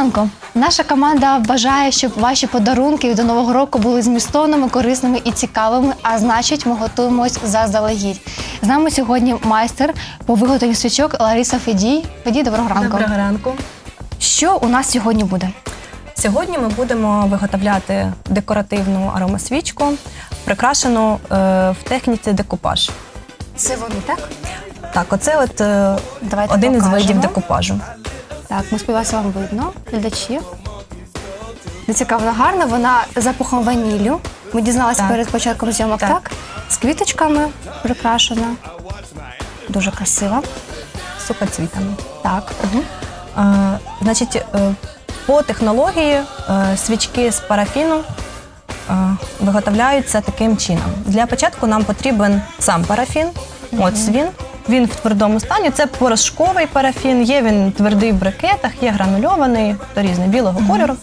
ранку! Наша команда бажає, щоб ваші подарунки до нового року були змістовними, корисними і цікавими. А значить, ми готуємось заздалегідь. З нами сьогодні майстер по виготовленню свічок Лариса Федій. Федій, доброго ранку. Доброго ранку. Що у нас сьогодні буде? Сьогодні ми будемо виготовляти декоративну аромасвічку, прикрашену е, в техніці декупаж. Це вони, так? Так, оце от е, Давайте один із видів декупажу. Так, ми сподіваюся, вам видно, глядачі. Не цікаво, вона гарна, вона з запахом ваніллю. Ми дізналися Так. перед початком зйомок, так. Так. З квіточками прикрашена. Дуже красива. з сухоцвітами. Так. Угу. Е, значить, е, по технології е, свічки з парафіну е, виготовляються таким чином. Для початку нам потрібен сам парафін. Ось він. Він в твердому стані. Це порошковий парафін. Є він твердий в брикетах, є гранульований, то різний білого кольору.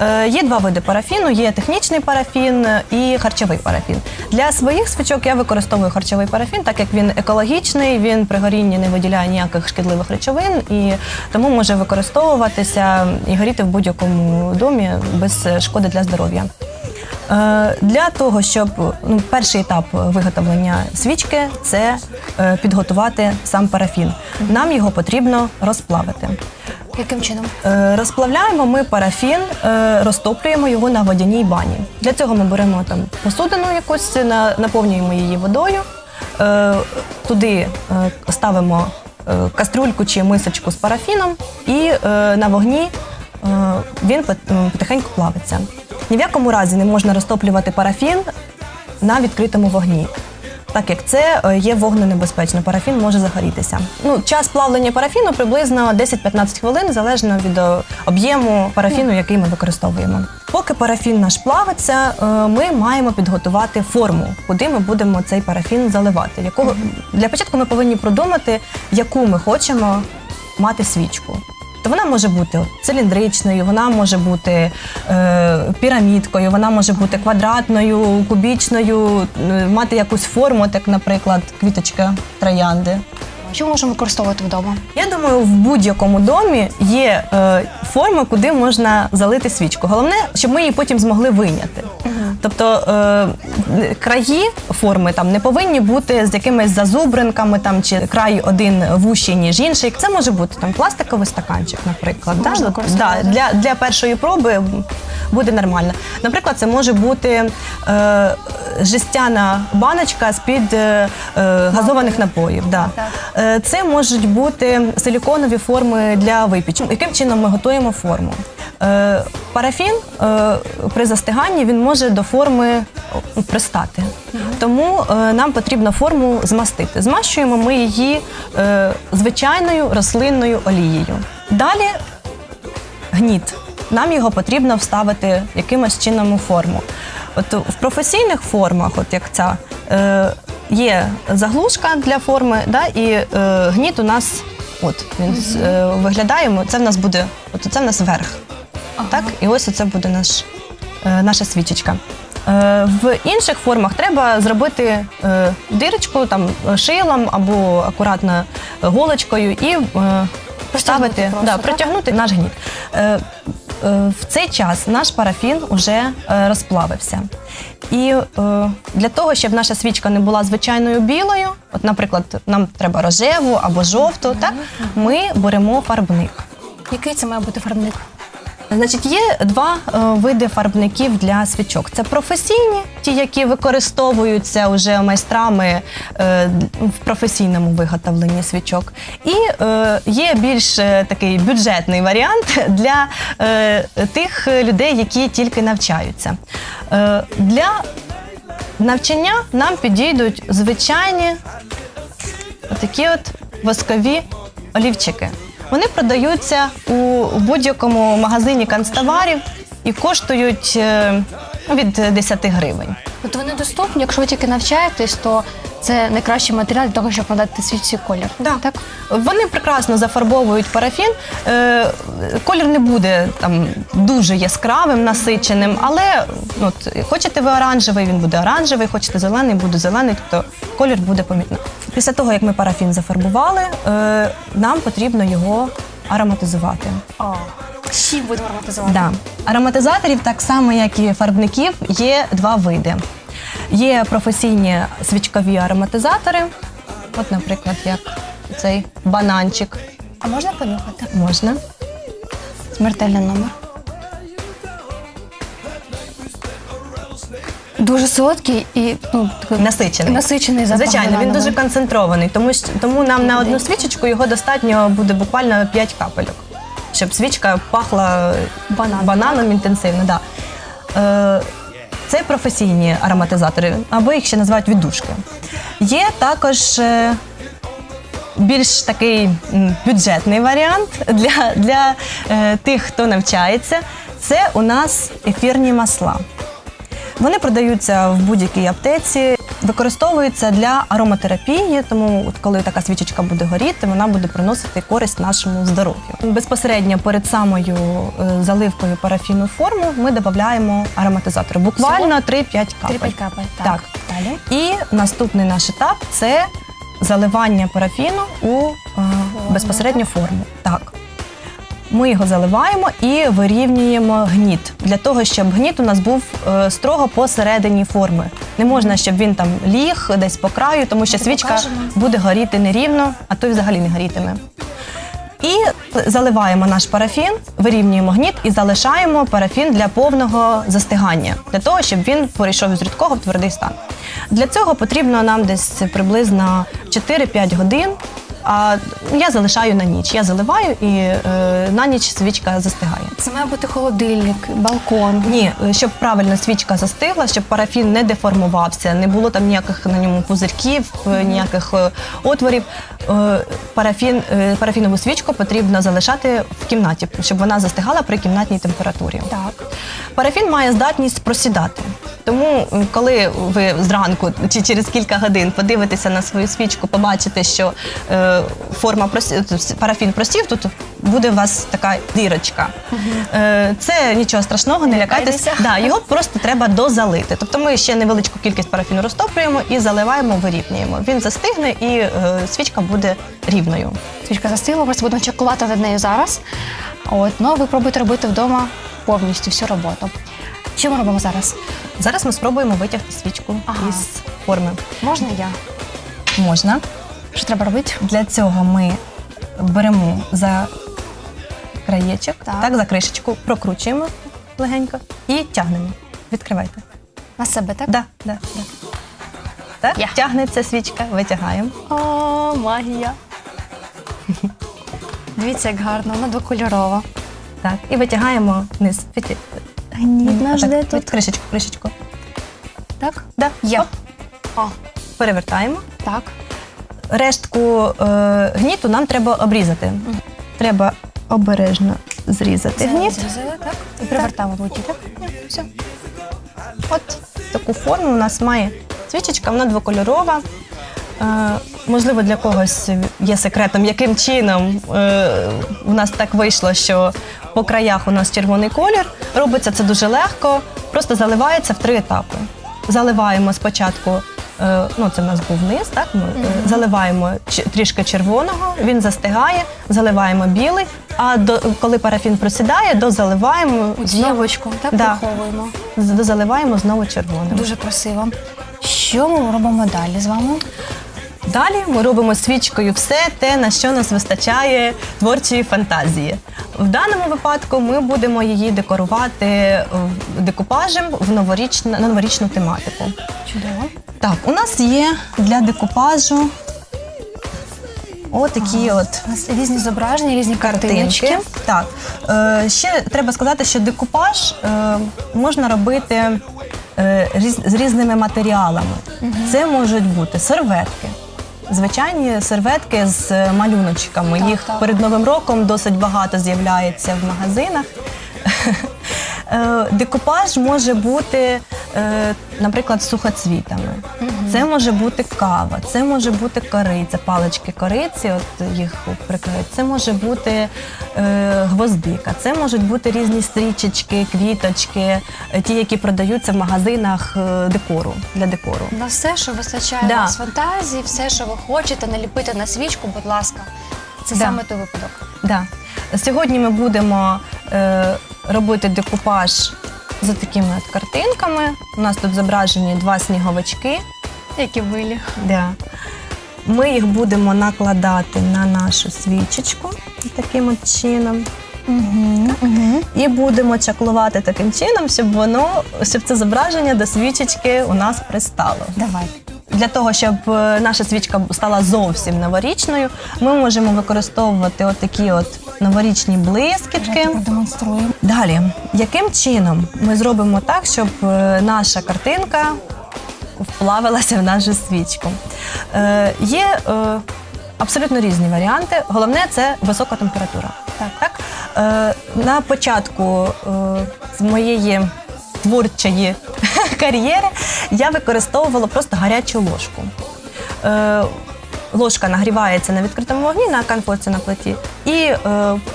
Е, є два види парафіну: є технічний парафін і харчовий парафін. Для своїх свічок я використовую харчовий парафін, так як він екологічний, він при горінні не виділяє ніяких шкідливих речовин і тому може використовуватися і горіти в будь-якому домі без шкоди для здоров'я. Е, Для того, щоб ну, перший етап виготовлення свічки це е, підготувати сам парафін. Нам його потрібно розплавити. Яким чином? Е, Розплавляємо ми парафін, розтоплюємо його на водяній бані. Для цього ми беремо там посудину якусь, наповнюємо її водою, туди ставимо кастрюльку чи мисочку з парафіном, і на вогні він потихеньку плавиться. Ні в якому разі не можна розтоплювати парафін на відкритому вогні. Так як це е, є вогненебезпечно, парафін може загорітися. Ну, час плавлення парафіну приблизно 10-15 хвилин, залежно від е, об'єму парафіну, який ми використовуємо. Поки парафін наш плавиться, е, ми маємо підготувати форму, куди ми будемо цей парафін заливати. Якого для початку ми повинні продумати, яку ми хочемо мати свічку. То вона може бути циліндричною, вона може бути е, пірамідкою, вона може бути квадратною, кубічною, е, мати якусь форму, так, наприклад, квіточка троянди. Що можемо використовувати вдома? Я думаю, в будь-якому домі є е, форми, куди можна залити свічку. Головне, щоб ми її потім змогли вийняти. Тобто е, краї форми там не повинні бути з якимись зазубринками там чи край один вущий, ніж інший. Це може бути там пластиковий стаканчик, наприклад. Можна да? Да, для, для першої проби буде нормально. Наприклад, це може бути е, жестяна баночка з-під е, е, газованих напоїв. Да. Е, Це можуть бути силіконові форми для випічки. Яким чином ми готуємо форму? Е, Парафін е, при застиганні він може до форми пристати. Тому е, нам потрібно форму змастити. Змащуємо ми її е, звичайною рослинною олією. Далі гніт. Нам його потрібно вставити якимось чином у форму. От в професійних формах, от як ця, е, є заглушка для форми, да, і е, гніт у нас от він е, виглядає. Це в нас буде, от це в нас верх. Так, і ось це буде наш, е, наша свічечка. Е, В інших формах треба зробити е, дирочку там шилом або акуратно голочкою і е, поставити, просто, да, протягнути наш гніт. Е, В цей час наш парафін вже е, розплавився. І е, для того, щоб наша свічка не була звичайною білою, от, наприклад, нам треба рожеву або жовту, так, ми беремо фарбник. Який це має бути фарбник? Значить, є два е, види фарбників для свічок. Це професійні, ті, які використовуються вже майстрами е, в професійному виготовленні свічок. І е, є більш е, такий бюджетний варіант для е, тих людей, які тільки навчаються. Е, для навчання нам підійдуть звичайні такі от воскові олівчики. Вони продаються у будь-якому магазині канцтоварів і коштують е, ну, від 10 гривень. От вони доступні, якщо ви тільки навчаєтесь, то це найкращий матеріал для того, щоб надати свічці колір. Так? Вони прекрасно зафарбовують парафін. Е, колір не буде там дуже яскравим, насиченим, але ну, от, хочете ви оранжевий, він буде оранжевий, хочете зелений, буде зелений, тобто колір буде помітно. Після того, як ми парафін зафарбували, е, нам потрібно його ароматизувати. О, Чим будемо ароматизувати? Да. Ароматизаторів, так само як і фарбників, є два види. Є професійні свічкові ароматизатори, от, наприклад, як цей бананчик. А можна понюхати? Можна. Смертельний номер. Дуже солодкий і ну, такий Насичений. насичений запах. Звичайно, він банановий. дуже концентрований, тому, що- тому нам на одну свічечку його достатньо буде буквально 5 капельок, щоб свічка пахла Бананом, бананом інтенсивно. Да. Е, це професійні ароматизатори, або їх ще називають віддушки. Є також е, більш такий бюджетний варіант для, для е, тих, хто навчається. Це у нас ефірні масла. Вони продаються в будь-якій аптеці, використовуються для ароматерапії, тому от коли така свічечка буде горіти, вона буде приносити користь нашому здоров'ю. Безпосередньо перед самою е, заливкою парафіну в форму ми додаємо ароматизатори. Буквально 3-5 капель. 3-5 капель. Так. Так. Далі. І наступний наш етап це заливання парафіну у е, безпосередню форму. Так. Ми його заливаємо і вирівнюємо гніт для того, щоб гніт у нас був е, строго посередині форми. Не можна, щоб він там ліг десь по краю, тому що свічка покажемо. буде горіти нерівно, а то й взагалі не горітиме. І заливаємо наш парафін, вирівнюємо гніт і залишаємо парафін для повного застигання, для того, щоб він перейшов із рідкого в твердий стан. Для цього потрібно нам десь приблизно 4-5 годин. А я залишаю на ніч. Я заливаю і е, на ніч свічка застигає. Це має бути холодильник, балкон. Ні, е, щоб правильно свічка застигла, щоб парафін не деформувався, не було там ніяких на ньому пузирків, е, ніяких е, отворів. Е, Парафін, е, парафінову свічку потрібно залишати в кімнаті, щоб вона застигала при кімнатній температурі. Так. Парафін має здатність просідати. Тому, коли ви зранку чи через кілька годин подивитеся на свою свічку, побачите, що е, форма просі... парафін просів, тут буде у вас така дірочка. Е, це нічого страшного, не лякайтесь. лякайтеся. Да, його просто треба дозалити. Тобто ми ще невеличку кількість парафіну розтоплюємо і заливаємо, вирівнюємо. Він застигне і е, свічка буде рівною. Свічка застигла, просто будемо чекувати над нею зараз. От, ну ви пробуйте робити вдома повністю всю роботу. Що ми робимо зараз? Зараз ми спробуємо витягти свічку Ага. із форми. Можна я? Можна. Що треба робити? Для цього ми беремо за краєчок, Так. так. за кришечку, прокручуємо легенько і тягнемо. Відкривайте. На себе, так? Да, да, да. Так, Я. тягнеться свічка, витягаємо. О, магія. Дивіться, як гарно, вона двокольорова. Так, і витягаємо вниз. Від, Гніт наш так, де від тут? кришечку, кришечку. Так? Да. Є. Оп, О, перевертаємо. так. Рештку е, гніту нам треба обрізати. Треба обережно зрізати гніт. Зрізали, так? І привертаємо руки, так? Все. От таку форму у нас має свічечка, вона двокольорова. Е, можливо, для когось є секретом, яким чином е, у нас так вийшло, що по краях у нас червоний колір. Робиться це дуже легко, просто заливається в три етапи. Заливаємо спочатку, ну це в нас був низ, так? Ми е, заливаємо трішки червоного, він застигає, заливаємо білий, а до, коли парафін просідає, дозаливаємо У дівочку, так Да. приховуємо. Дозаливаємо знову червоним. Дуже красиво. Що ми робимо далі з вами? Далі ми робимо свічкою все те, на що нас вистачає творчої фантазії. В даному випадку ми будемо її декорувати декупажем в новорічну, на новорічну тематику. Чудово. Так, у нас є для декупажу отакі от У нас різні зображення, різні картиночки. картинки. Так. Е, ще треба сказати, що декупаж е, можна робити е, різ, з різними матеріалами. Це можуть бути серветки. Звичайні серветки з е, малюночками. Так, Їх так. перед Новим роком досить багато з'являється в магазинах. Е, Декупаж може бути, е, наприклад, сухоцвітами. Це може бути кава, це може бути кориця, палички кориці, от їх прикриють. Це може бути гвоздика, це можуть бути різні стрічечки, квіточки, е, ті, які продаються в магазинах е, декору для декору. На все, що вистачає Да. вас фантазії, все, що ви хочете наліпити на свічку, будь ласка. Це Да. саме той випадок. Да. Сьогодні ми будемо е, робити декупаж за такими от картинками. У нас тут зображені два сніговички. Які вилі. Да. Ми їх будемо накладати на нашу свічечку таким от чином. Угу, угу. І будемо чаклувати таким чином, щоб воно, щоб це зображення до свічечки у нас пристало. Давай. Для того, щоб е, наша свічка стала зовсім новорічною, ми можемо використовувати отакі от новорічні блискітки. Продемонструємо. Далі, яким чином ми зробимо так, щоб е, наша картинка вплавилася в нашу свічку? Е, є е, абсолютно різні варіанти. Головне це висока температура. Так, так? Е, на початку е, з моєї творчої кар'єри я використовувала просто гарячу ложку. Е, ложка нагрівається на відкритому вогні на конфорці на плиті, і е,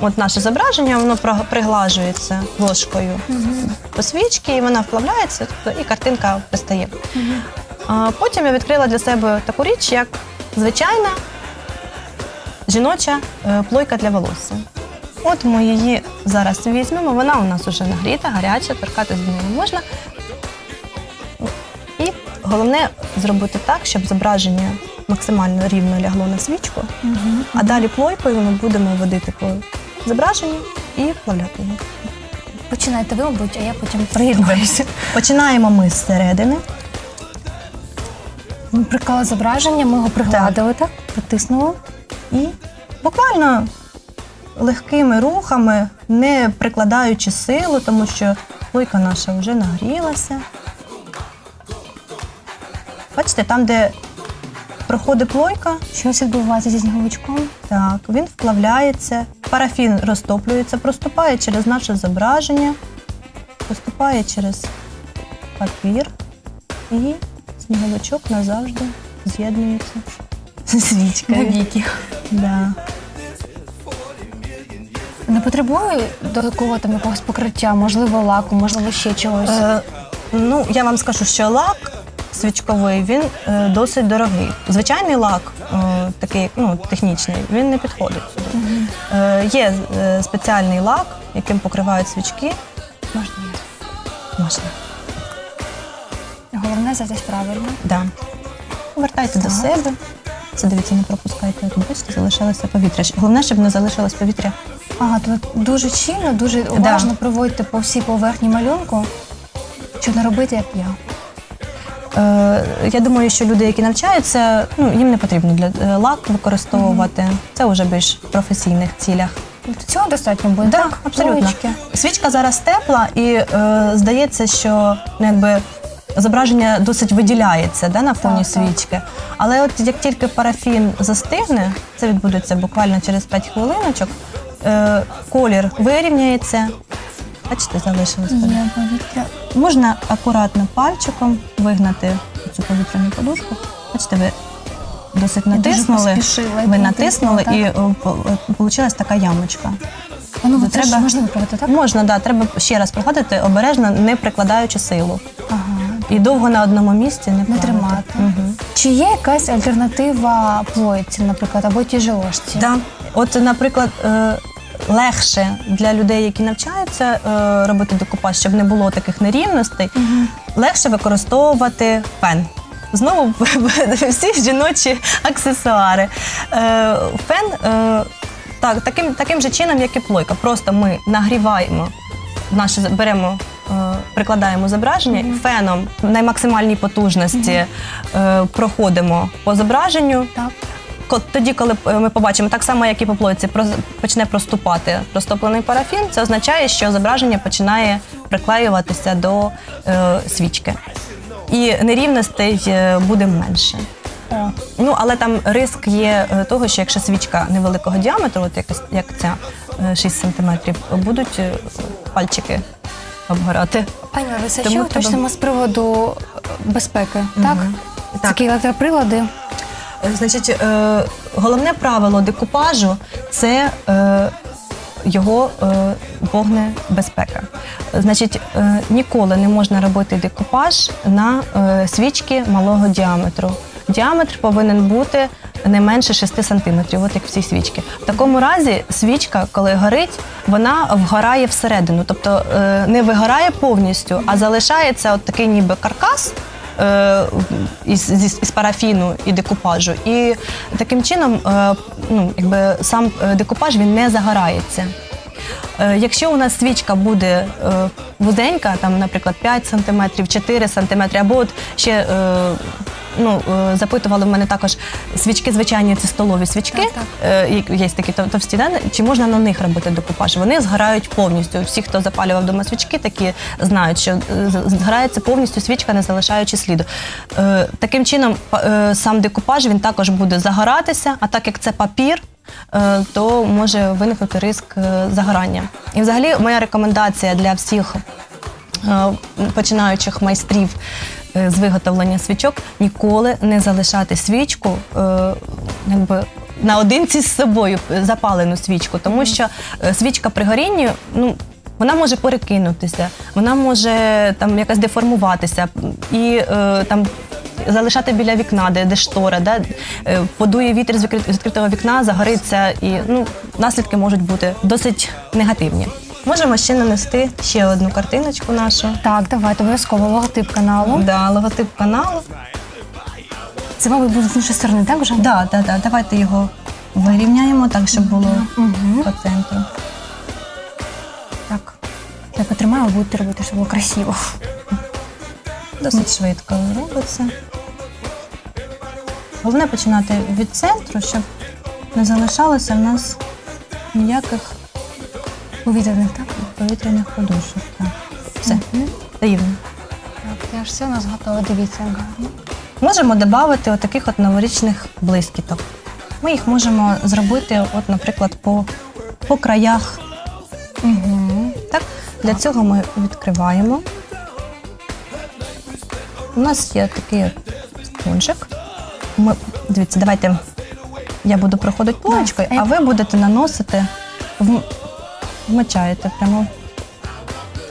от наше зображення воно приглажується ложкою по свічці, і вона вплавляється, тобто і картинка пристає. А потім я відкрила для себе таку річ, як звичайна жіноча е, плойка для волосся. От ми її зараз візьмемо, вона у нас вже нагріта, гаряча, торкати з нею можна. І головне зробити так, щоб зображення максимально рівно лягло на свічку, а далі плойкою ми будемо водити по зображенню і вплавляти його. Починайте ви, мабуть, а я потім приєднуюся. Починаємо ми зсередини. Ми приклали зображення, ми його пригладили так, притиснули. І буквально легкими рухами, не прикладаючи силу, тому що плойка наша вже нагрілася. Бачите, там, де проходить плойка, Щось відбувається зі сніговичком. так, він вплавляється, парафін розтоплюється, проступає через наше зображення, проступає через папір, і сніговичок назавжди з'єднується з свічкою. Навіки. Да. Не потребує додаткового там якогось покриття, можливо, лаку, можливо, ще чогось. Е, ну, я вам скажу, що лак свічковий він е, досить дорогий. Звичайний лак, е, такий ну, технічний, він не підходить сюди. Е, є е, спеціальний лак, яким покривають свічки. Можна. Можна. Завжди правильно. Да. Повертайте до себе. Це дивіться, не пропускайте. Тут бачите, залишилося повітря. Головне, щоб не залишилось повітря. Ага, то ви дуже чільно, дуже уважно проводите по всій поверхні малюнку, щоб не робити, як я. Е, я думаю, що люди, які навчаються, ну, їм не потрібно для е, лак використовувати. Це вже більш в професійних цілях. Цього достатньо буде. Так, абсолютно. Троєчки. Свічка зараз тепла, і е, здається, що ну, якби зображення досить виділяється да, на фоні Так, так. свічки. Але от як тільки парафін застигне, це відбудеться буквально через 5 хвилиночок, е, колір вирівняється. Бачите, залишилось. Є повітря. Можна акуратно пальчиком вигнати цю повітряну подушку. Бачите, ви досить Я дуже натиснули. поспішила, Ви натиснули і вийшла така ямочка. А ну, це ж можна виправити, так? Можна, да, треба ще раз проходити обережно, не прикладаючи силу. І довго на одному місці не, плавати. тримати. Угу. Чи є якась альтернатива плойці, наприклад, або ті тяжеложці? Да. От, наприклад, е, легше для людей, які навчаються е, робити декупаж, щоб не було таких нерівностей, легше використовувати фен. Знову всі жіночі аксесуари. Е, Фен так, таким, таким же чином, як і плойка. Просто ми нагріваємо наше беремо. Е, Прикладаємо зображення і феном на максимальній потужності е, проходимо по зображенню. Так. Ко- Тоді, коли е, ми побачимо, так само, як і по плойці, проз- почне проступати розтоплений парафін, це означає, що зображення починає приклеюватися до е, свічки. І нерівностей е, буде менше. О. Ну, але там риск є е, того, що якщо свічка невеликого діаметру, от якась- як ця е, 6 см, будуть е, пальчики обгорати. Пані Лариса, Тому що треба- уточнимо з приводу е, безпеки, так? Так. Такі електроприлади. Е, Значить, е, головне правило декупажу це е, його е, вогнебезпека. Значить, е, ніколи не можна робити декупаж на е, свічки малого діаметру. Діаметр повинен бути не менше 6 сантиметрів, от як всі свічки. В такому разі свічка, коли горить, вона вгорає всередину, тобто е, не вигорає повністю, а залишається от такий ніби каркас. е, Із, із, із парафіну і декупажу. І таким чином е, ну, якби сам декупаж він не загорається. Якщо у нас свічка буде вузенька, там, наприклад, 5 см, 4 см, або от ще ну, е, запитували в мене також свічки, звичайні це столові свічки, Так, так. е, і є такі тов- товсті, да? чи можна на них робити декупаж? Вони згорають повністю. Всі, хто запалював вдома свічки, такі знають, що е, з- згорається повністю свічка, не залишаючи сліду. Е, Таким чином, па- е, сам декупаж він також буде загоратися, а так як це папір, е, то може виникнути риск е, загорання. І взагалі моя рекомендація для всіх е, починаючих майстрів з виготовлення свічок ніколи не залишати свічку е, якби. Наодинці з собою е, запалену свічку, тому що е, свічка при горінні, ну вона може перекинутися, вона може там якось деформуватися і е, там залишати біля вікна, де, де штора, да? е, подує вітер з з відкритого вікна, загориться, і ну, наслідки можуть бути досить негативні. Можемо ще нанести ще одну картиночку нашу. Так, давайте обов'язково логотип каналу. Да, логотип каналу. Це, мабуть, буде з іншої сторони, так вже? Да, да, да. Давайте його вирівняємо так, щоб було Угу. по центру. Так. Я потримаю, будете робити, щоб було красиво. Досить швидко робиться. Головне починати від центру, щоб не залишалося в нас ніяких Повітряних, так? повітряних подушок. Так. Все, рівно. Так, все у нас готове. Дивіться, гарно. Можемо додати отаких от новорічних блискіток. Ми їх можемо зробити, от, наприклад, по, по краях. Угу. Так? Для цього ми відкриваємо. У нас є такий от спонжик. Ми, дивіться, давайте я буду проходити я- а ви будете наносити, в, вмочаєте прямо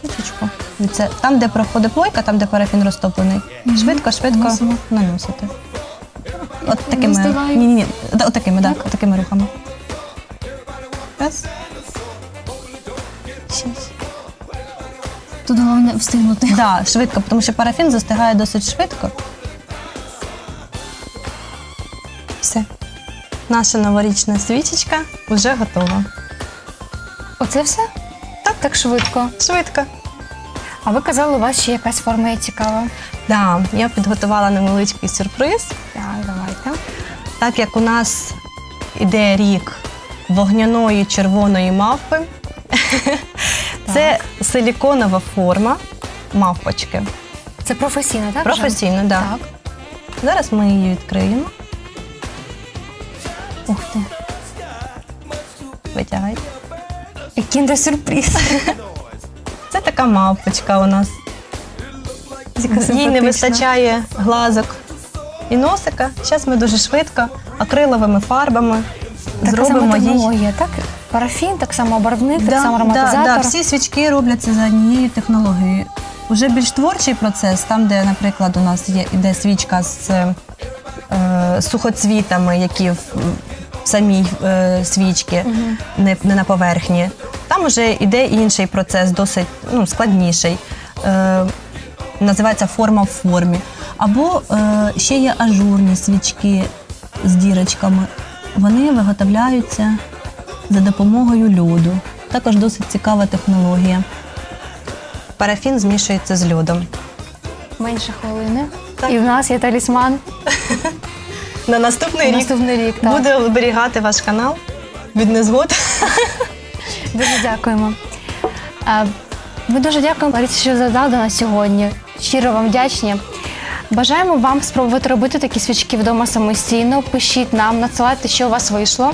свічечку. Дивіться, там, де проходить плойка, там, де парафін розтоплений, швидко, швидко Наносимо. наносите. От такими, ні, ні, ні, от такими, да, от такими рухами. Раз. Щас. Тут головне встигнути. Да, швидко, тому що парафін застигає досить швидко. Все. Наша новорічна свічечка вже готова. Оце все? Так, так швидко. Швидко. А ви казали, у вас ще якась форма є цікава. Да, я підготувала невеличкий сюрприз. Так, давайте. Так як у нас іде рік вогняної червоної мавпи, це силіконова форма мавпочки. Це професійно, так? Професійно. Да. Так. Зараз ми її відкриємо. Ух ти. Витягайте. Який сюрприз. Це така мавпочка у нас. Їй не вистачає глазок і носика. Зараз ми дуже швидко акриловими фарбами Така зробимо їй. так? Парафін, так само барвник, так само да, ароматизатор. да, всі свічки робляться за однією технологією. Уже більш творчий процес, там, де, наприклад, у нас є іде свічка з е, сухоцвітами, які в, самій е, свічці, не, не на поверхні. Там вже йде інший процес, досить ну, складніший. Е, називається форма в формі. Або е, ще є ажурні свічки з дірочками. Вони виготовляються за допомогою льоду. Також досить цікава технологія. Парафін змішується з льодом. Менше хвилини. Так. І в нас є талісман. На наступний На рік наступний рік, так. буде оберігати ваш канал від незгод. Дуже дякуємо. Ми дуже дякуємо, Лариса, що задали нас сьогодні. Щиро вам вдячні. Бажаємо вам спробувати робити такі свічки вдома самостійно. Пишіть нам, надсилайте, що у вас вийшло.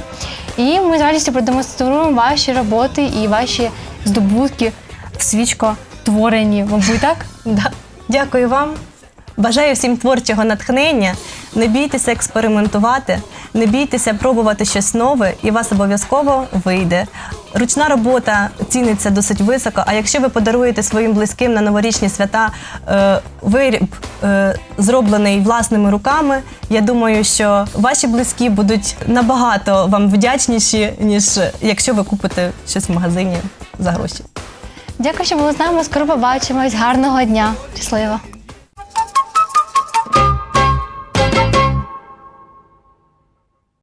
І ми з радістю продемонструємо ваші роботи і ваші здобутки в свічкотворенні. Мабуть, так? Дякую вам. Бажаю всім творчого натхнення. Не бійтеся експериментувати, не бійтеся пробувати щось нове, і у вас обов'язково вийде. Ручна робота ціниться досить високо. А якщо ви подаруєте своїм близьким на новорічні свята е, виріб, е, зроблений власними руками, я думаю, що ваші близькі будуть набагато вам вдячніші, ніж якщо ви купите щось в магазині за гроші. Дякую, що були з нами. Скоро побачимось. Гарного дня. Щасливо.